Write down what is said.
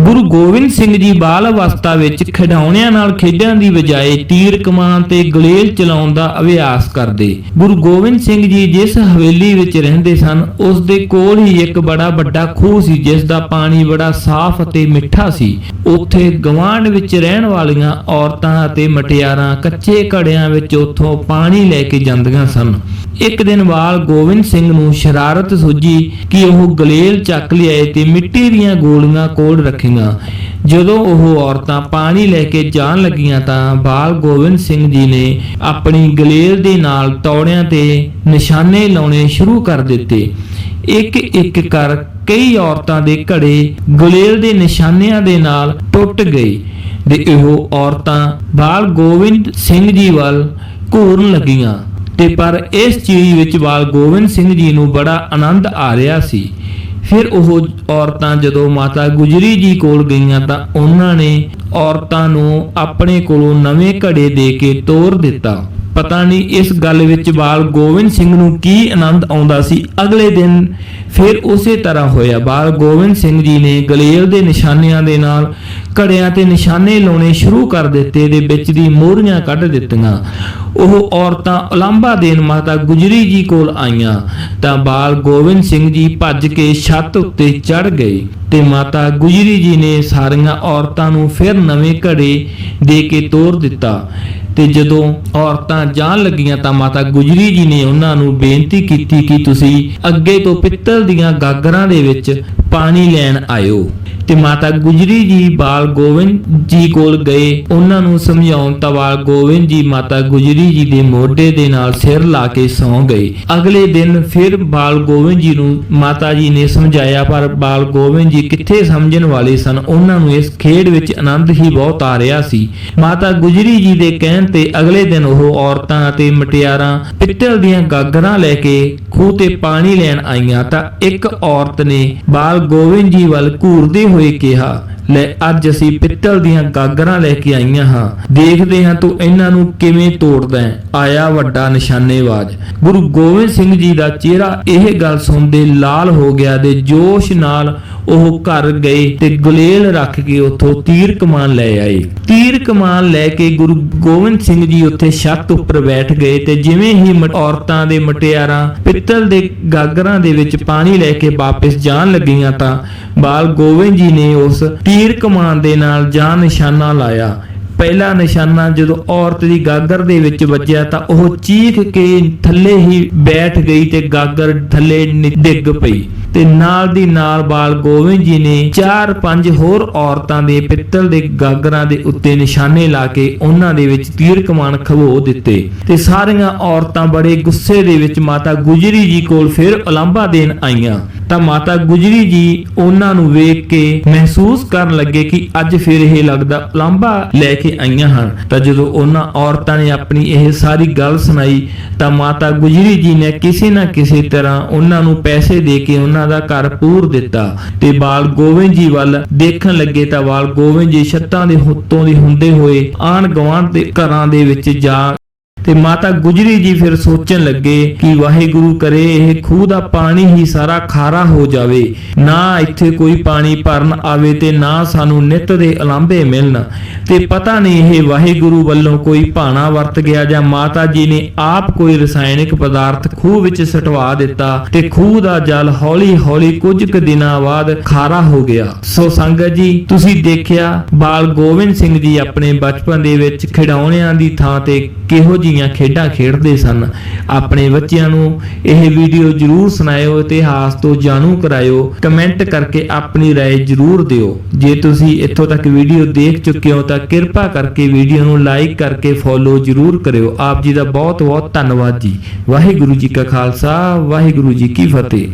ਗੁਰੂ ਗੋਬਿੰਦ ਸਿੰਘ ਜੀ ਬਾਲ ਅਵਸਥਾ ਵਿੱਚ ਖਿਡੌਣਿਆਂ ਨਾਲ ਖੇਡਣ ਦੀ ਬਜਾਏ ਤੀਰ ਕਮਾਨ ਤੇ ਗਲੇਲ ਚਲਾਉਣ ਦਾ ਅਭਿਆਸ ਕਰਦੇ। ਗੁਰੂ ਗੋਬਿੰਦ ਸਿੰਘ ਜੀ ਜਿਸ ਹਵੇਲੀ ਵਿੱਚ ਰਹਿੰਦੇ ਸਨ, ਉਸ ਦੇ ਕੋਲ ਹੀ ਇੱਕ ਬੜਾ ਵੱਡਾ ਖੂਹ ਸੀ, ਜਿਸ ਦਾ ਪਾਣੀ ਬੜਾ ਸਾਫ਼ ਅਤੇ ਮਿੱਠਾ ਸੀ। ਉੱਥੇ ਗਵਾਂਢ ਵਿੱਚ ਰਹਿਣ ਵਾਲੀਆਂ ਔਰਤਾਂ ਅਤੇ ਮਟਿਆਰਾਂ ਕੱਚੇ ਘੜਿਆਂ ਵਿੱਚ ਉੱਥੋਂ ਪਾਣੀ ਲੈ ਕੇ ਜਾਂਦੀਆਂ ਸਨ। ਇੱਕ ਦਿਨ ਵਾਲ ਗੋਬਿੰਦ ਸਿੰਘ ਨੂੰ ਸ਼ਰਾਰਤ ਸੁੱਜੀ ਕਿ ਉਹ ਗਲੇਲ ਚੱਕ ਲਿਆਏ ਤੇ ਮਿੱਟੀ ਦੀਆਂ ਗੋਲੀਆਂ ਕੋਲ ਰੱਖੀਆਂ। ਜਦੋਂ ਉਹ ਔਰਤਾਂ ਪਾਣੀ ਲੈ ਕੇ ਜਾਣ ਲੱਗੀਆਂ ਤਾਂ ਬਾਲ ਗੋਬਿੰਦ ਸਿੰਘ ਜੀ ਨੇ ਆਪਣੀ ਗਲੇਲ ਦੇ ਨਾਲ ਤੌੜਿਆਂ ਤੇ ਨਿਸ਼ਾਨੇ ਲਾਉਣੇ ਸ਼ੁਰੂ ਕਰ ਦਿੱਤੇ। ਇੱਕ ਇੱਕ ਕਰ ਕਈ ਔਰਤਾਂ ਦੇ ਘੜੇ ਗੁਲੇਲ ਦੇ ਨਿਸ਼ਾਨਿਆਂ ਦੇ ਨਾਲ ਟੁੱਟ ਗਏ ਤੇ ਉਹ ਔਰਤਾਂ ਬਾਲ ਗੋਬਿੰਦ ਸਿੰਘ ਜੀ ਵੱਲ ਘੂਰਨ ਲੱਗੀਆਂ। ਤੇ ਪਰ ਇਸ ਚੀਜ਼ ਵਿੱਚ ਬਾਲ ਗੋਬਿੰਦ ਸਿੰਘ ਜੀ ਨੂੰ ਬੜਾ ਆਨੰਦ ਆ ਰਿਹਾ ਸੀ। ਫਿਰ ਉਹ ਔਰਤਾਂ ਜਦੋਂ ਮਾਤਾ ਗੁਜਰੀ ਜੀ ਕੋਲ ਗਈਆਂ ਤਾਂ ਉਹਨਾਂ ਨੇ ਔਰਤਾਂ ਨੂੰ ਆਪਣੇ ਕੋਲੋਂ ਨਵੇਂ ਘੜੇ ਦੇ ਕੇ ਤੋਰ ਦਿੱਤਾ। ਪਤਾ ਨਹੀਂ ਇਸ ਗੱਲ ਵਿੱਚ ਬਾਲ ਗੋਬਿੰਦ ਸਿੰਘ ਨੂੰ ਕੀ ਆਨੰਦ ਆਉਂਦਾ ਸੀ। ਅਗਲੇ ਦਿਨ ਫਿਰ ਉਸੇ ਤਰ੍ਹਾਂ ਹੋਇਆ। ਬਾਲ ਗੋਬਿੰਦ ਸਿੰਘ ਜੀ ਨੇ ਗਲੇਲ ਦੇ ਨਿਸ਼ਾਨਿਆਂ ਦੇ ਨਾਲ ਘੜਿਆਂ ਤੇ ਨਿਸ਼ਾਨੇ ਲਾਉਣੇ ਸ਼ੁਰੂ ਕਰ ਦਿੱਤੇ ਦੇ ਵਿੱਚ ਦੀ ਮੋਹਰੀਆਂ ਕੱਢ ਦਿੱਤੀਆਂ। ਉਹ ਔਰਤਾਂ ਉਲਾਂਭਾ ਦੇਣ ਮਾਤਾ ਗੁਜਰੀ ਜੀ ਕੋਲ ਆਈਆਂ ਤਾਂ ਬਾਲ ਗੋਬਿੰਦ ਸਿੰਘ ਜੀ ਭੱਜ ਕੇ ਛੱਤ ਉੱਤੇ ਚੜ ਗਏ ਤੇ ਮਾਤਾ ਗੁਜਰੀ ਜੀ ਨੇ ਸਾਰੀਆਂ ਔਰਤਾਂ ਨੂੰ ਫਿਰ ਨਵੇਂ ਘੜੇ ਦੇ ਕੇ ਤੋਰ ਦਿੱਤਾ। ਤੇ ਜਦੋਂ ਔਰਤਾਂ ਜਾਣ ਲੱਗੀਆਂ ਤਾਂ ਮਾਤਾ ਗੁਜਰੀ ਜੀ ਨੇ ਉਹਨਾਂ ਨੂੰ ਬੇਨਤੀ ਕੀਤੀ ਕਿ ਤੁਸੀਂ ਅੱਗੇ ਤੋਂ ਪਿੱਤਲ ਦੀਆਂ ਗਾਗਰਾਂ ਦੇ ਵਿੱਚ ਪਾਣੀ ਲੈਣ ਆਇਓ। ਤੇ ਮਾਤਾ ਗੁਜਰੀ ਜੀ ਬਾਲ ਗੋਬਿੰਦ ਜੀ ਕੋਲ ਗਏ। ਉਹਨਾਂ ਨੂੰ ਸਮਝਾਉਣ ਤਾਂ ਬਾਲ ਗੋਬਿੰਦ ਜੀ ਮਾਤਾ ਗੁਜਰੀ ਜੀ ਦੇ ਮੋਢੇ ਦੇ ਨਾਲ ਸਿਰ ਲਾ ਕੇ ਸੌਂ ਗਏ। ਅਗਲੇ ਦਿਨ ਫਿਰ ਬਾਲ ਗੋਬਿੰਦ ਜੀ ਨੂੰ ਮਾਤਾ ਜੀ ਨੇ ਸਮਝਾਇਆ, ਪਰ ਬਾਲ ਗੋਬਿੰਦ ਜੀ ਕਿੱਥੇ ਸਮਝਣ ਵਾਲੇ ਸਨ? ਉਹਨਾਂ ਨੂੰ ਇਸ ਖੇਡ ਵਿੱਚ ਆਨੰਦ ਹੀ ਬਹੁਤ ਆ ਰਿਹਾ ਸੀ। ਮਾਤਾ ਗੁਜਰੀ ਜੀ ਦੇ ਕਹਿਣ ਤੇ ਅਗਲੇ ਦਿਨ ਉਹ ਔਰਤਾਂ ਅਤੇ ਮਟਿਆਰਾਂ ਪਿੱਤਲ ਦੀਆਂ ਗਾਗਰਾਂ ਲੈ ਕੇ ਖੂਹ ਤੇ ਪਾਣੀ ਲੈਣ ਆਈਆਂ ਤਾਂ ਇੱਕ ਔਰਤ ਨੇ ਬਾਲ ਗੋਬਿੰਦ ਜੀ ਵੱਲ ਘੂਰਦੇ ਹੋਏ ਕਿਹਾ, ਲੈ, ਅੱਜ ਅਸੀਂ ਪਿੱਤਲ ਦੀਆਂ ਗਾਗਰਾਂ ਲੈ ਕੇ ਆਈਆਂ ਹਾਂ। ਦੇਖਦੇ ਹਾਂ ਤੂੰ ਇਹਨਾਂ ਨੂੰ ਕਿਵੇਂ ਤੋੜਦਾ ਹੈ। ਆਇਆ ਵੱਡਾ ਨਿਸ਼ਾਨੇਬਾਜ਼। ਗੁਰੂ ਗੋਬਿੰਦ ਸਿੰਘ ਜੀ ਦਾ ਚਿਹਰਾ ਇਹ ਗੱਲ ਸੁਣਦੇ ਲਾਲ ਹੋ ਗਿਆ ਦੇ ਜੋਸ਼ ਨਾਲ ਉਹ ਘਰ ਗਏ ਤੇ ਗੁਲੇਲ ਰੱਖ ਕੇ ਉੱਥੋਂ ਤੀਰ ਕਮਾਨ ਲੈ ਆਏ। ਤੀਰ ਕਮਾਨ ਲੈ ਕੇ ਗੁਰੂ ਗੋਬਿੰਦ ਸਿੰਘ ਜੀ ਉੱਥੇ ਛੱਤ ਉੱਪਰ ਬੈਠ ਗਏ ਤੇ ਜਿਵੇਂ ਹੀ ਔਰਤਾਂ ਦੇ ਮਟਿਆਰਾਂ, ਪਿੱਤਲ ਦੇ ਗਾਗਰਾਂ ਦੇ ਵਿੱਚ ਪਾਣੀ ਲੈ ਕੇ ਵਾਪਸ ਜਾਣ ਲੱਗੀਆਂ ਤਾਂ ਬਾਲ ਗੋਬਿੰਦ ਜੀ ਨੇ ਉਸ ਤੀਰ ਕਮਾਨ ਦੇ ਨਾਲ ਜਾਨ ਨਿਸ਼ਾਨਾ ਲਾਇਆ। ਪਹਿਲਾ ਨਿਸ਼ਾਨਾ ਜਦੋਂ ਔਰਤ ਦੀ ਗਾਗਰ ਦੇ ਵਿੱਚ ਵੱਜਿਆ ਤਾਂ ਉਹ ਚੀਖ ਕੇ ਥੱਲੇ ਹੀ ਬੈਠ ਗਈ ਤੇ ਗਾਗਰ ਥੱਲੇ ਡਿੱਗ ਪਈ। ਤੇ ਨਾਲ ਦੀ ਨਾਲ ਬਾਲ ਗੋਬਿੰਦ ਜੀ ਨੇ ਚਾਰ ਪੰਜ ਹੋਰ ਔਰਤਾਂ ਦੇ ਪਿੱਤਲ ਦੇ ਗਾਗਰਾਂ ਦੇ ਉੱਤੇ ਨਿਸ਼ਾਨੇ ਲਾ ਕੇ ਉਹਨਾਂ ਦੇ ਵਿੱਚ ਤੀਰ ਕਮਾਨ ਖਵੋ ਦਿੱਤੇ ਤੇ ਸਾਰੀਆਂ ਔਰਤਾਂ ਬੜੇ ਗੁੱਸੇ ਦੇ ਵਿੱਚ ਮਾਤਾ ਗੁਜਰੀ ਜੀ ਕੋਲ ਫਿਰ ਉਲਾਂਭਾ ਦੇਣ ਆਈਆਂ। ਤਾਂ ਮਾਤਾ ਗੁਜਰੀ ਜੀ ਉਹਨਾਂ ਨੂੰ ਵੇਖ ਕੇ ਮਹਿਸੂਸ ਕਰਨ ਲੱਗੇ ਕਿ ਅੱਜ ਫਿਰ ਇਹ ਲੱਗਦਾ ਉਲਾਂਭਾ ਲੈ ਕੇ ਆਈਆਂ ਹਨ। ਤਾਂ ਜਦੋਂ ਉਹਨਾਂ ਔਰਤਾਂ ਨੇ ਆਪਣੀ ਇਹ ਸਾਰੀ ਗੱਲ ਸੁਣਾਈ, ਤਾਂ ਮਾਤਾ ਗੁਜਰੀ ਜੀ ਨੇ ਕਿਸੇ ਨਾ ਕਿਸੇ ਤਰ੍ਹਾਂ ਉਹਨਾਂ ਨੂੰ ਪੈਸੇ ਦੇ ਕੇ ਉਹਨਾਂ ਦਾ ਘਰ ਪੂਰ ਦਿੱਤਾ ਤੇ ਬਾਲ ਗੋਬਿੰਦ ਜੀ ਵੱਲ ਦੇਖਣ ਲੱਗੇ ਤਾਂ ਬਾਲ ਗੋਬਿੰਦ ਜੀ ਛੱਤਾਂ ਦੇ ਹੁੱਤੋਂ ਦੇ ਹੁੰਦੇ ਹੋਏ ਆਣ ਗਵਾਂਢ ਦੇ ਘਰਾਂ ਦੇ ਵਿੱਚ ਜਾ ਤੇ ਮਾਤਾ ਗੁਜਰੀ ਜੀ ਫਿਰ ਸੋਚਣ ਲੱਗੇ ਕਿ ਵਾਹਿਗੁਰੂ ਕਰੇ ਇਹ ਖੂਹ ਦਾ ਪਾਣੀ ਹੀ ਸਾਰਾ ਖਾਰਾ ਹੋ ਜਾਵੇ, ਨਾ ਇੱਥੇ ਕੋਈ ਪਾਣੀ ਭਰਨ ਆਵੇ ਤੇ ਨਾ ਸਾਨੂੰ ਨਿਤ ਦੇ ਉਲਾਂਭੇ ਮਿਲਣ। ਤੇ ਪਤਾ ਨਹੀਂ ਇਹ ਵਾਹਿਗੁਰੂ ਵੱਲੋਂ ਕੋਈ ਭਾਣਾ ਵਰਤ ਗਿਆ ਜਾਂ ਮਾਤਾ ਜੀ ਨੇ ਆਪ ਕੋਈ ਰਸਾਇਣਿਕ ਪਦਾਰਥ ਖੂਹ ਵਿੱਚ ਸਟਵਾ ਦਿੱਤਾ ਤੇ ਖੂਹ ਦਾ ਜਲ ਹੌਲੀ-ਹੌਲੀ ਕੁਝ ਕੁ ਦਿਨਾਂ ਬਾਅਦ ਖਾਰਾ ਹੋ ਗਿਆ। ਸੋ ਸੰਗਤ ਜੀ, ਤੁਸੀਂ ਦੇਖਿਆ ਬਾਲ ਗੋਬਿੰਦ ਸਿੰਘ ਜੀ ਆਪਣੇ ਬਚਪਨ ਦੇ ਵਿੱਚ ਖਿਡੌਣਿਆਂ ਦੀ ਥਾਂ ਤੇ ਕਿਹੋ ਜੀਆਂ ਖੇਡਾਂ ਖੇਡਦੇ ਸਨ ਆਪਣੇ ਬੱਚਿਆਂ ਨੂੰ ਇਹ ਵੀਡੀਓ ਜਰੂਰ ਸੁਣਾਇਓ ਇਤਿਹਾਸ ਤੋਂ ਜਾਣੂ ਕਰਾਇਓ ਕਮੈਂਟ ਕਰਕੇ ਆਪਣੀ رائے ਜਰੂਰ ਦਿਓ ਜੇ ਤੁਸੀਂ ਇੱਥੋਂ ਤੱਕ ਵੀਡੀਓ ਦੇਖ ਚੁੱਕੇ ਹੋ ਤਾਂ ਕਿਰਪਾ ਕਰਕੇ ਵੀਡੀਓ ਨੂੰ ਲਾਈਕ ਕਰਕੇ ਫੋਲੋ ਜਰੂਰ ਕਰਿਓ ਆਪ ਜੀ ਦਾ ਬਹੁਤ ਬਹੁਤ ਧੰਨਵਾਦ ਜੀ ਵਾਹਿਗੁਰੂ ਜੀ ਕਾ ਖਾਲਸਾ ਵਾਹਿਗੁਰੂ ਜੀ ਕੀ ਫਤਿਹ